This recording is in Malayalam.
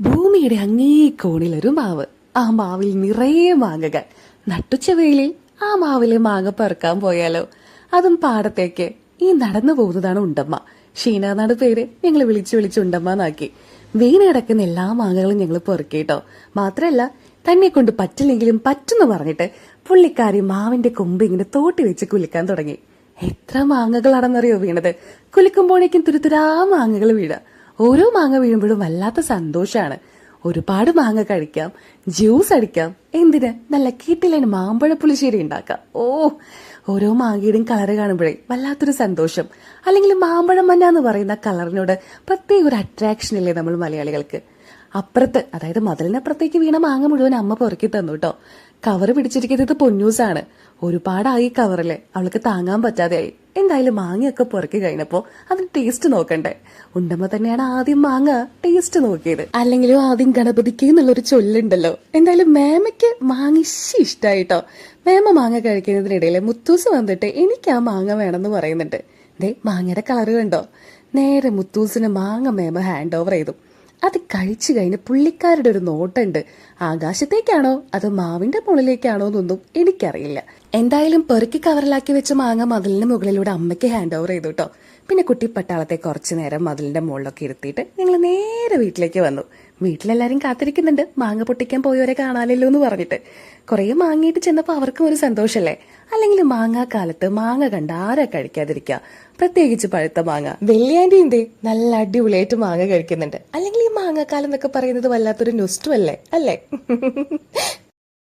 ഭൂമിയുടെ അങ്ങേ കോണിലൊരു മാവ്. ആ മാവിൽ നിറയെ മാങ്ങകൾ. നട്ടുച്ച വെയിലിൽ ആ മാവിലെ മാങ്ങ പറക്കാൻ പോയാലോ? അതും പാടത്തേക്ക്. ഈ നടന്നു പോകുന്നതാണ് ഉണ്ടമ്മ. ഷീന എന്നാണ് പേര്. ഞങ്ങൾ വിളിച്ചു വിളിച്ച് ഉണ്ടമ്മ എന്നാക്കി. വീണ് കിടക്കുന്ന എല്ലാ മാങ്ങകളും ഞങ്ങൾ പെറുക്കിട്ടോ. മാത്രല്ല തന്നെ കൊണ്ട് പറ്റില്ലെങ്കിലും പറ്റുന്നു പറഞ്ഞിട്ട് പുള്ളിക്കാരി മാവിന്റെ കൊമ്പ് ഇങ്ങനെ തോട്ടി വെച്ച് കുലുക്കാൻ തുടങ്ങി. എത്ര മാങ്ങകളാണെന്നറിയോ വീണത്? കുലുക്കുമ്പോഴേക്കും തുരുതുരാ മാങ്ങകൾ വീഴ ഓരോ മാങ്ങ വീഴുമ്പോഴും വല്ലാത്ത സന്തോഷമാണ് ഒരുപാട് മാങ്ങ കഴിക്കാം ജ്യൂസ് അടിക്കാം. എന്തിന്? നല്ല കീട്ടിലൻ മാമ്പഴ പുളിശ്ശേരി ഉണ്ടാക്കാം. ഓ ഓരോ മാങ്ങയുടെയും കളർ കാണുമ്പോഴേ വല്ലാത്തൊരു സന്തോഷം. അല്ലെങ്കിൽ മാമ്പഴം മഞ്ഞ എന്ന് പറയുന്ന കളറിനോട് പ്രത്യേക ഒരു അട്രാക്ഷൻ ഇല്ലേ നമ്മൾ മലയാളികൾക്ക്? അപ്പുറത്ത് അതായത് മതിലിനപ്പുറത്തേക്ക് വീണ മാങ്ങ മുഴുവൻ അമ്മ പൊറുക്കി തന്നു കേട്ടോ കവറ് പിടിച്ചിരിക്കുന്നത് പൊന്നൂസാണ്. ഒരുപാടായി കവറിലെ. അവൾക്ക് താങ്ങാൻ പറ്റാതെയായി. എന്തായാലും മാങ്ങയൊക്കെ പുറക്കി കഴിഞ്ഞപ്പോ അതിന് ടേസ്റ്റ് നോക്കണ്ടേ? ഉണ്ടമ്മ തന്നെയാണ് ആദ്യം മാങ്ങ ടേസ്റ്റ് നോക്കിയത്. അല്ലെങ്കിലും ആദ്യം ഗണപതിക്ക് എന്നുള്ളൊരു ചൊല്ലുണ്ടല്ലോ. എന്തായാലും മേമയ്ക്ക് മാങ്ങ ഇശി ഇഷ്ടായിട്ടോ? മേമ മാങ്ങ കഴിക്കുന്നതിനിടയിൽ മുത്തൂസ് വന്നിട്ട് എനിക്ക് ആ മാങ്ങ വേണമെന്ന് പറയുന്നുണ്ട്. ദേ മാങ്ങയുടെ കളറ് കണ്ടോ? നേരെ മുത്തൂസിന് മാങ്ങ മേമ ഹാൻഡ് ഓവർ ചെയ്തു. അത് കഴിച്ചു കഴിഞ്ഞ് പുള്ളിക്കാരുടെ ഒരു നോട്ടുണ്ട്. ആകാശത്തേക്കാണോ അതോ മാവിന്റെ മുകളിലേക്കാണോ എന്നൊന്നും എനിക്കറിയില്ല. എന്തായാലും പെറുക്കി കവറിലാക്കി വെച്ച മാങ്ങ മതിലിന് മുകളിലൂടെ അമ്മയ്ക്ക് ഹാൻഡ് ഓവർ ചെയ്തു കേട്ടോ പിന്നെ കുട്ടി പട്ടാളത്തെ കുറച്ച് നേരം മതിലിന്റെ മുകളിലൊക്കെ ഇരുത്തിയിട്ട് ഞങ്ങൾ നേരെ വീട്ടിലേക്ക് വന്നു. വീട്ടിലെല്ലാരും കാത്തിരിക്കുന്നുണ്ട്. മാങ്ങ പൊട്ടിക്കാൻ പോയവരെ കാണാനല്ലോ എന്ന് പറഞ്ഞിട്ട്. കുറെ മാങ്ങയിട്ട് ചെന്നപ്പോൾ അവർക്കും ഒരു സന്തോഷല്ലേ? അല്ലെങ്കിൽ മാങ്ങാക്കാലത്ത് മാങ്ങ കണ്ട ആരാ കഴിക്കാതിരിക്കുക പ്രത്യേകിച്ച് പഴുത്ത മാങ്ങ. വെള്ളിയാന്റെ എന്ത് നല്ല അടിപൊളിയായിട്ട് മാങ്ങ കഴിക്കുന്നുണ്ട്. അല്ലെങ്കിൽ ഈ മാങ്ങാക്കാലം എന്നൊക്കെ പറയുന്നത് വല്ലാത്തൊരു നൊസ്റ്റുമല്ലേ അല്ലേ അല്ലേ?